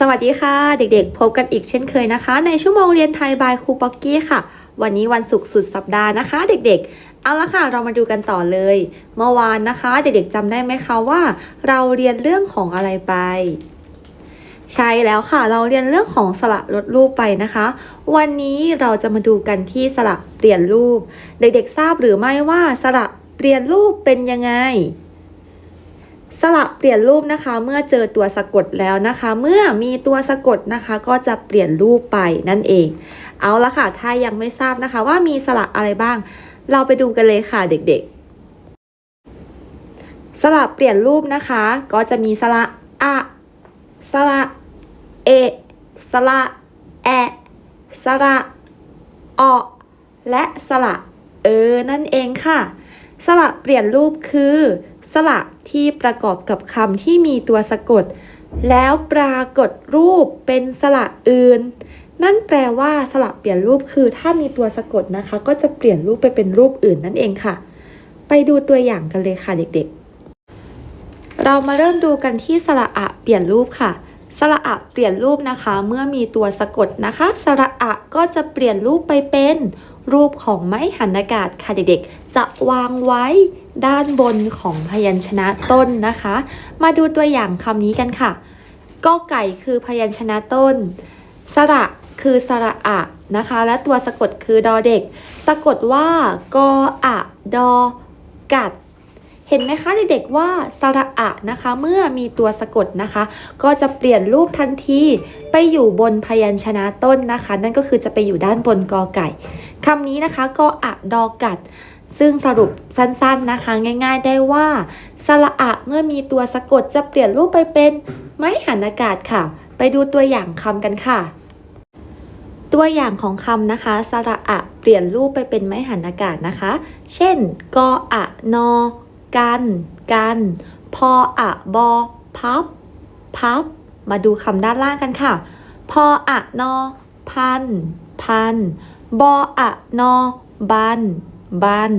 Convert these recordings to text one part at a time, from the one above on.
สวัสดีค่ะ เด็กๆ พบกันอีกเช่นเคยนะคะ ในชั่วโมงเรียนไทยบายครูป๊อกกี้ค่ะ วันนี้วันศุกร์สุดสัปดาห์นะคะ เด็กๆ เอาละค่ะเรามาดูกันต่อเลย เมื่อวานนะคะ เด็กๆจำได้ไหมคะว่า เราเรียนเรื่องของอะไรไป ใช่แล้วค่ะ เราเรียนเรื่องของสระลดรูปไปนะคะ วันนี้เราจะมาดูกันที่สระเปลี่ยนรูป เด็กๆทราบหรือไม่ว่าสระเปลี่ยนรูปเป็นยังไง สระเปลี่ยนรูปนะคะ เมื่อเจอตัวสะกดแล้วนะคะ เมื่อมีตัวสะกดนะคะ ก็จะเปลี่ยนรูปไปนั่นเอง เอาละค่ะ ถ้ายังไม่ทราบนะคะ ว่ามีสระอะไรบ้าง เราไปดูกันเลยค่ะเด็กๆ สระเปลี่ยนรูปนะคะ ก็จะมีสระอะสระเอสระแอสระออและสระเออนั่นเองค่ะ สระเปลี่ยนรูปคือ สระที่ประกอบกับคำที่มีตัวสะกด แล้วปรากฏรูปเป็นสระอื่น นั่นแปลว่าสระเปลี่ยนรูปคือถ้ามีตัวสะกดนะคะ ก็จะเปลี่ยนรูปไปเป็นรูปอื่นนั่นเองค่ะ ไปดูตัวอย่างกันเลยค่ะเด็กๆ เรามาเริ่มดูกันที่สระอะเปลี่ยนรูปค่ะสระอะเปลี่ยนรูปนะคะ เมื่อมีตัวสะกดนะคะสระอะก็จะเปลี่ยนรูปไปเป็น รูปของไม้หันอากาศค่ะเด็กๆ จะวางไว้ ด้านบนของพยัญชนะต้นนะคะ มาดูตัวอย่างคำนี้กันค่ะกอไก่คือพยัญชนะต้น สระคือสระอะนะคะ และตัวสะกดคือดอเด็ก สะกดว่ากออะดอกัด เห็นไหมคะเด็กๆว่าสระอะนะคะ เมื่อมีตัวสะกดนะคะ ก็จะเปลี่ยนรูปทันทีไปอยู่บนพยัญชนะต้นนะคะ นั่นก็คือจะไปอยู่ด้านบนกอไก่คำนี้นะคะกออะดอกัด ซึ่งสรุปสั้นๆนะคะง่ายๆได้ว่าสระอะเมื่อมีตัวสะกดจะเปลี่ยนรูปไปเป็นไม้หันอากาศค่ะ ไปดูตัวอย่างคำกันค่ะ ตัวอย่างของคำนะคะ สระอะเปลี่ยนรูปไปเป็นไม้หันอากาศนะคะ เช่น กออะนอ กัน กัน พออะบอ พับ พับ มาดูคำด้านล่างกันค่ะ พออะนอ พัน พัน บออะนอ บัน บัน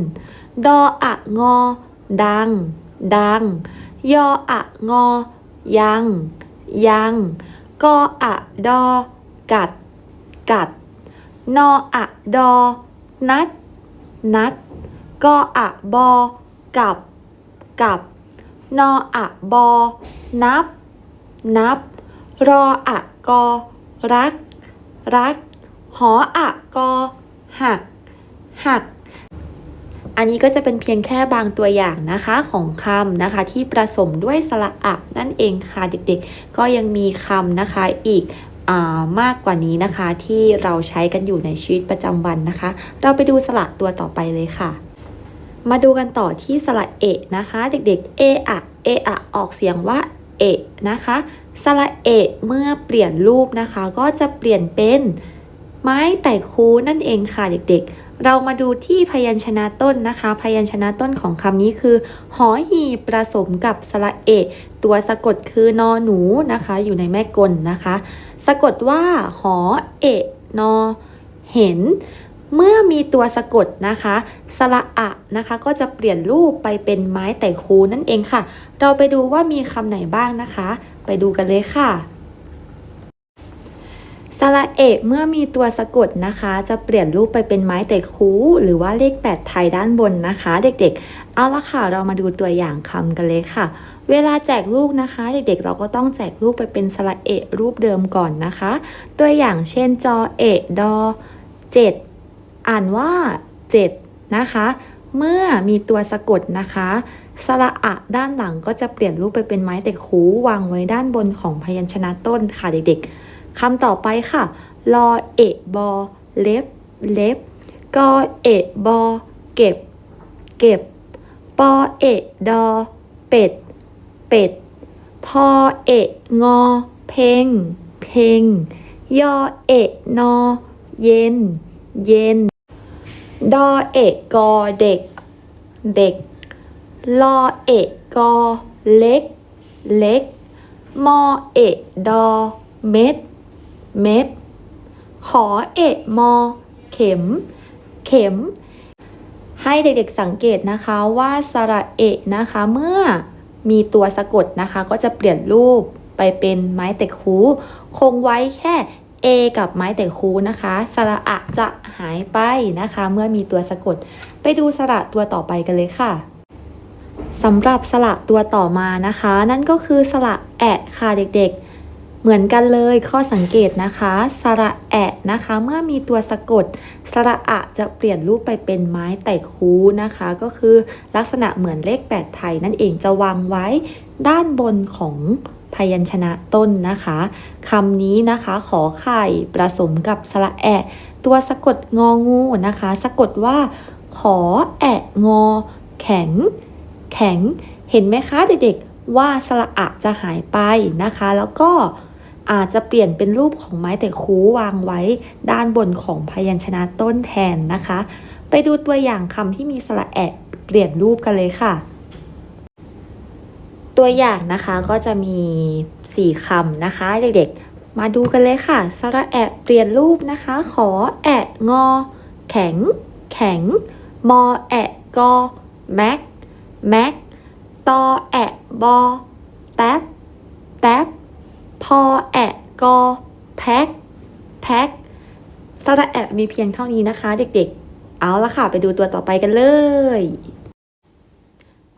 ดออะงอ ดัง ดัง ยออะงอ ยัง ยัง กออะดอ กัด กัด นออะดอ นัด นัด กออะบอ กับ กับ นออะบอ นับ นับ รออะกอ รัก รัก หออะกอ หัก หัก อันนี้ก็จะเป็นเพียงแค่บางตัวอย่างนะคะของคำนะคะ ที่ผสมด้วยสระอะนั่นเองค่ะเด็กๆ ก็ยังมีคำนะคะอีกอามากกว่านี้นะคะที่เราใช้กันอยู่ในชีวิตประจำวันนะคะ เราไปดูสระตัวต่อไปเลยค่ะ มาดูกันต่อที่สระเอะนะคะ เด็กๆ เอะอะเอะอะออกเสียงว่าเอะนะคะสระเอะเมื่อเปลี่ยนรูปนะคะ ก็จะเปลี่ยนเป็นไม้แต่คูนั่นเองค่ะเด็กๆ เรามาดูที่พยัญชนะต้นนะคะ พยัญชนะต้นของคำนี้คือ หอหีบผสมกับสระเอะตัวสะกดคือนอหนูนะคะ อยู่ในแม่กลนะคะ สะกดว่า หอเอะนอเห็น เมื่อมีตัวสะกดนะคะ สระอะนะคะ ก็จะเปลี่ยนรูปไปเป็นไม้แต่คูนั่นเองค่ะ เราไปดูว่ามีคำไหนบ้างนะคะ ไปดูกันเลยค่ะ สระเอะเมื่อมีตัวสะกดนะคะ จะเปลี่ยนรูปไปเป็นไม้แต่คูหรือว่าเลข 8 ไทยด้านบนนะคะ เด็กๆ เอาละค่ะ เรามาดูตัวอย่างคำกันเลยค่ะ เวลาแจกลูกนะคะ เด็กๆ เราก็ต้องแจกลูกไปเป็นสระเอะรูปเดิมก่อนนะคะ ตัวอย่างเช่นจอเอะดอ7อ่านว่า7นะคะ เมื่อมีตัวสะกดนะคะสระอะด้านหลังก็จะเปลี่ยนรูปไปเป็นไม้แต่คูวางไว้ด้านบนของพยัญชนะต้นค่ะเด็กๆ คำต่อไปค่ะ ลอเอะบอ เล็บ เล็บ กอเอะบอ เก็บ เก็บ ปอเอะดอ เป็ด เป็ด พอเอะงอ เพง เพง ยอเอะนอ เย็น เย็น ดอเอะกอ เด็ก เด็ก ลอเอะกอ เล็ก เล็ก มอเอะดอ เม็ด เม็ด ขอเอะมอ เข็ม เข็ม ให้เด็กๆสังเกตนะคะว่าสระเอะนะคะเมื่อมีตัวสะกดนะคะ ก็จะเปลี่ยนรูปไปเป็นไม้เตะคูคงไว้แค่ A กับไม้เตะคูนะคะ สระอะจะหายไปนะคะ เมื่อมีตัวสะกด ไปดูสระตัวต่อไปกันเลยค่ะสำหรับสระตัวต่อมานะคะ นั่นก็คือสระแอะค่ะเด็กๆ เหมือนกันเลยข้อสังเกตนะคะ สระแอะนะคะ เมื่อมีตัวสะกด สระอะจะเปลี่ยนรูปไปเป็นไม้ไต่คูนะคะ ก็คือลักษณะเหมือนเลข8ไทยนั่นเองจะวางไว้ด้านบนของพยัญชนะต้นนะคะคำนี้นะคะขอไข่ผสมกับสระแอะ ตัวสะกดงองูนะคะ สะกดว่า ขอแอะงอ แข็ง แข็ง เห็นไหมคะเด็กๆว่าสระอะจะหายไปนะคะ แล้วก็ อาจจะเปลี่ยนเป็นรูปของไม้แต่คูวางไว้ด้านบนของพยัญชนะต้นแทนนะคะ ไปดูตัวอย่างคำที่มีสระแอะเปลี่ยนรูปกันเลยค่ะ ตัวอย่างนะคะก็จะมี 4คำนะคะ เด็กๆ มาดูกันเลยค่ะ สระแอะเปลี่ยนรูปนะคะ ขอแอะงอ แข็ง แข็ง มอแอะกอแม็กแม็กตอแอะบอแท็บแท็บ พอแอะกอแพ็คแพ็คสระแอะมีเพียงเท่านี้นะคะ เด็กๆ เอาละค่ะ ไปดูตัวต่อไปกันเลย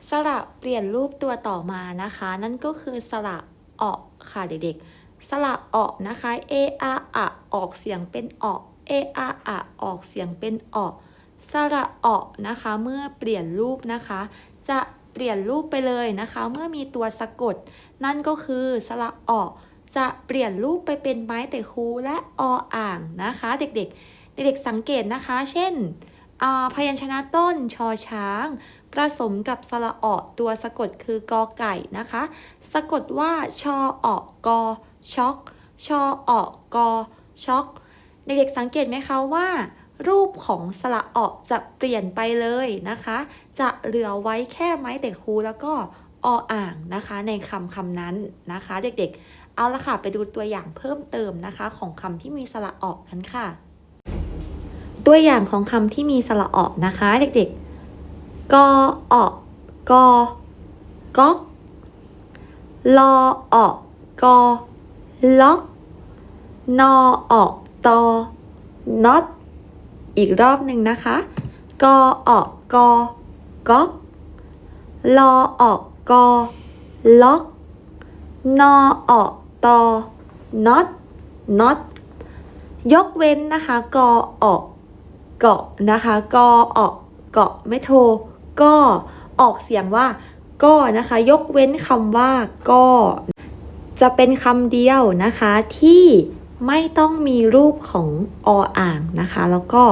สระเปลี่ยนรูปตัวต่อมานะคะ นั่นก็คือสระออกค่ะเด็กๆ สระออกนะคะ a r อะออกเสียงเป็นออก a r อะออกเสียงเป็นออกสระออกนะคะ เมื่อเปลี่ยนรูปนะคะ จะเปลี่ยนรูปไปเลยนะคะ เมื่อมีตัวสะกด นั่นก็คือสระออก จะเปลี่ยนรูปไปเป็นไม้แต่คูและออ่างนะคะ เด็กๆ เด็กๆสังเกตนะคะ เช่นพยัญชนะต้นชอช้าง ผสมกับสระออตัวสะกดคือกอไก่นะคะ สะกดว่าชอออกกอช็อกชอออกกอช็อกเด็กๆสังเกตไหมคะว่า รูปของสระออจะเปลี่ยนไปเลยนะคะ จะเหลือไว้แค่ไม้แต่คูแล้วก็ออ่างนะคะ ในคำคำนั้นนะคะ เด็กๆ เอาละค่ะ ไปดูตัวอย่างเพิ่มเติมนะคะ ของคำที่มีสระออกกันค่ะ ตัวอย่างของคำที่มีสระออกนะคะ เด็กๆ กอออกกอก๊อกลอออกกอล็อกนอออกตอน็อตอีกรอบหนึ่งนะคะ กอออกกอก๊อกลอออกกอล็อกนอออก ตอน็อตน็อตยกเว้นนะคะ กอออกเกาะนะคะ กอออกเกาะไม่โทรก็ออกเสียงว่าก็นะคะ ยกเว้นคำว่าก็ จะเป็นคำเดียวนะคะที่ไม่ต้องมีรูปของออ่างนะคะ แล้วก็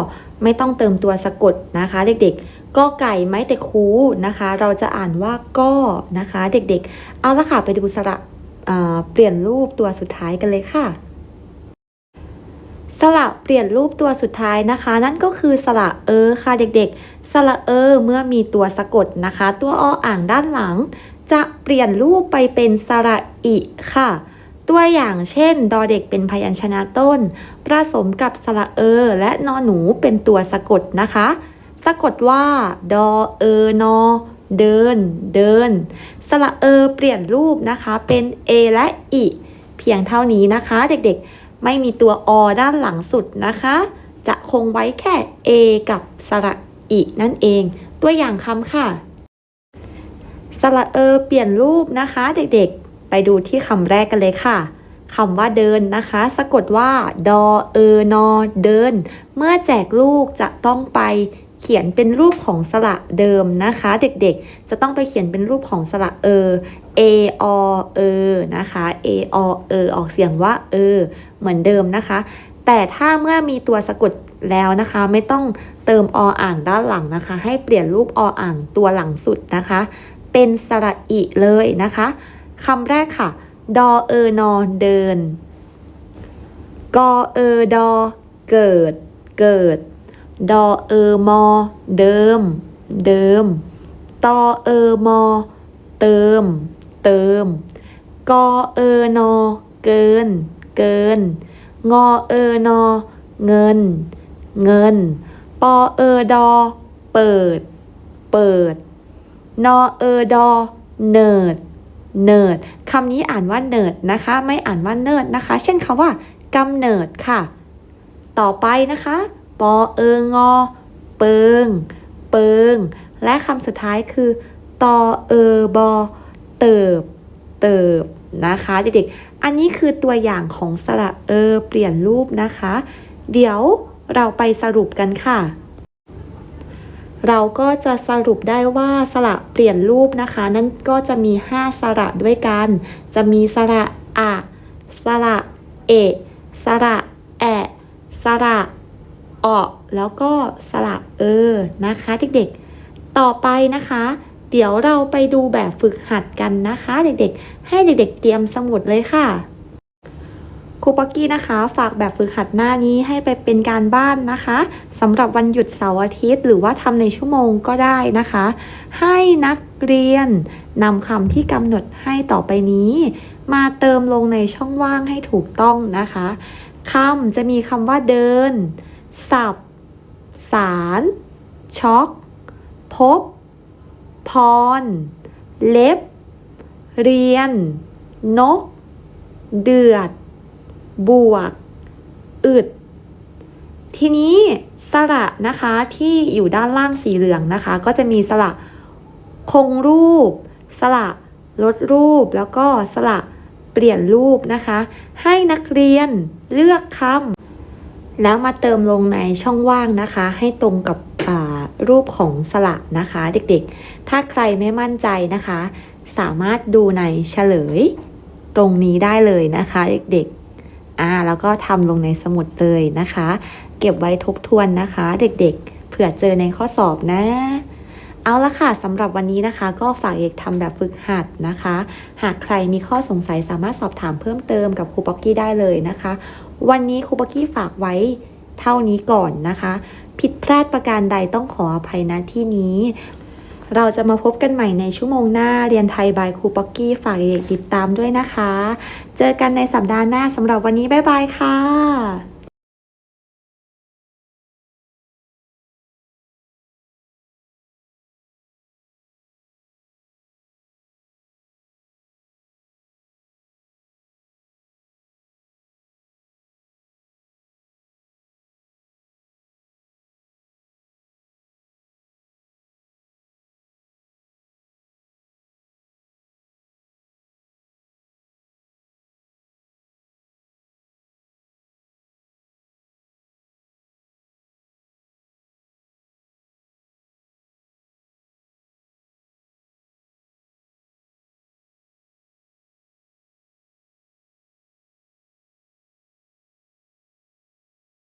ไม่ต้องเติมตัวสะกดนะคะ เด็กๆ ก็ไก่ไม้แต่คูนะคะ เราจะอ่านว่าก็นะคะ เด็กๆ เอาละค่ะไปดูสระ เปลี่ยนรูปตัวสุดท้ายกันเลยค่ะ สระเปลี่ยนรูปตัวสุดท้ายนะคะ นั่นก็คือสระเออค่ะเด็กๆ สระเออเมื่อมีตัวสะกดนะคะ ตัวออ่างด้านหลัง จะเปลี่ยนรูปไปเป็นสระอิค่ะ ตัวอย่างเช่น ดอเด็กเป็นพยัญชนะต้นผสมกับสระเออ และนอหนูเป็นตัวสะกดนะคะ สะกดว่า ดอเออนอ เดิน เดิน สระเออเปลี่ยนรูปนะคะ เป็น A และอิเพียงเท่านี้นะคะ เด็กๆ ไม่มีตัวอด้านหลังสุดนะคะ จะคงไว้แค่ A กับสระอินั่นเอง ตัวอย่างคำค่ะ สระเออเปลี่ยนรูปนะคะ เด็กๆ ไปดูที่คำแรกกันเลยค่ะคำว่าเดินนะคะ สะกดว่า ดอเออนอเดิน เมื่อแจกลูกจะต้องไป เขียนเป็นรูปของสระเดิมนะคะ เด็กๆ จะต้องไปเขียนเป็นรูปของสระเออ a o เออนะคะ a o เออออกเสียงว่าเออ เหมือนเดิมนะคะ แต่ถ้าเมื่อมีตัวสะกดแล้วนะคะ ไม่ต้องเติมออ่างด้านหลังนะคะ ให้เปลี่ยนรูปออ่างตัวหลังสุดนะคะ เป็นสระอิเลยนะคะคำแรกค่ะ ดอเออนอเดิน กอเออดอเกิด เกิด ดอเออมอ เดิม เดิมตอเออมอ เติม เติมกอเออนอ เกิน เกิน งอเออนอ เงิน เงิน ปอเออดอ เปิด เปิด นอเออดอ เนิดเนิดคำนี้อ่านว่าเนิร์ดนะคะ ไม่อ่านว่าเนิร์ดนะคะ เช่นคำว่ากำเนิดค่ะ ต่อไปนะคะ ปอเอิงงอ เปิง เปิง และคำสุดท้ายคือตอเออบอ เติบ เติบนะคะเด็กๆ อันนี้คือตัวอย่างของสระเออเปลี่ยนรูปนะคะ เดี๋ยวเราไปสรุปกันค่ะ เราก็จะสรุปได้ว่าสระเปลี่ยนรูปนะคะ นั่นก็จะมี 5 สระด้วยกัน จะมีสระอะ สระเอะ สระแอะ สระ แล้วก็สระเออนะคะเด็กๆ ต่อไปนะคะ เดี๋ยวเราไปดูแบบฝึกหัดกันนะคะ เด็กๆ ให้เด็กๆ เตรียมสมุดเลยค่ะครูปักกี้นะคะ ฝากแบบฝึกหัดหน้านี้ให้ไปเป็นการบ้านนะคะสำหรับวันหยุดเสาร์อาทิตย์ หรือว่าทำในชั่วโมงก็ได้นะคะ ให้นักเรียนนำคำที่กำหนดให้ต่อไปนี้ มาเติมลงในช่องว่างให้ถูกต้องนะคะคำจะมีคำว่าเดิน สับ สาร ช็อก พบ พร เล็บ เรียน นก เดือด บวก อึด ทีนี้สระนะคะที่อยู่ด้านล่างสีเหลืองนะคะ ก็จะมีสระคงรูป สระลดรูปแล้วก็สระเปลี่ยนรูปนะคะ ให้นักเรียนเลือกคำ แล้วมาเติมลงในช่องว่างนะคะ ให้ตรงกับรูปของสระนะคะ เด็กๆ ถ้าใครไม่มั่นใจนะคะ สามารถดูในเฉลยตรงนี้ได้เลยนะคะเด็กๆอ่าแล้วก็ทำลงในสมุดเลยนะคะ เก็บไว้ทบทวนนะคะ เด็กๆ เผื่อเจอในข้อสอบนะเอาละค่ะสำหรับวันนี้นะคะ ก็ฝากเอกทำแบบฝึกหัดนะคะ หากใครมีข้อสงสัยสามารถสอบถามเพิ่มเติมกับครูป๊อกกี้ได้เลยนะคะ วันนี้ครูปกกี้ฝากไว้เท่านี้ก่อนนะคะ ผิดพลาดประการใดต้องขออภัยนะที่นี้ เราจะมาพบกันใหม่ในชั่วโมงหน้าเรียนไทยบายครูปกกี้ฝากเด็กติดตามด้วยนะคะ เจอกันในสัปดาห์หน้าสำหรับวันนี้บ๊ายบายค่ะ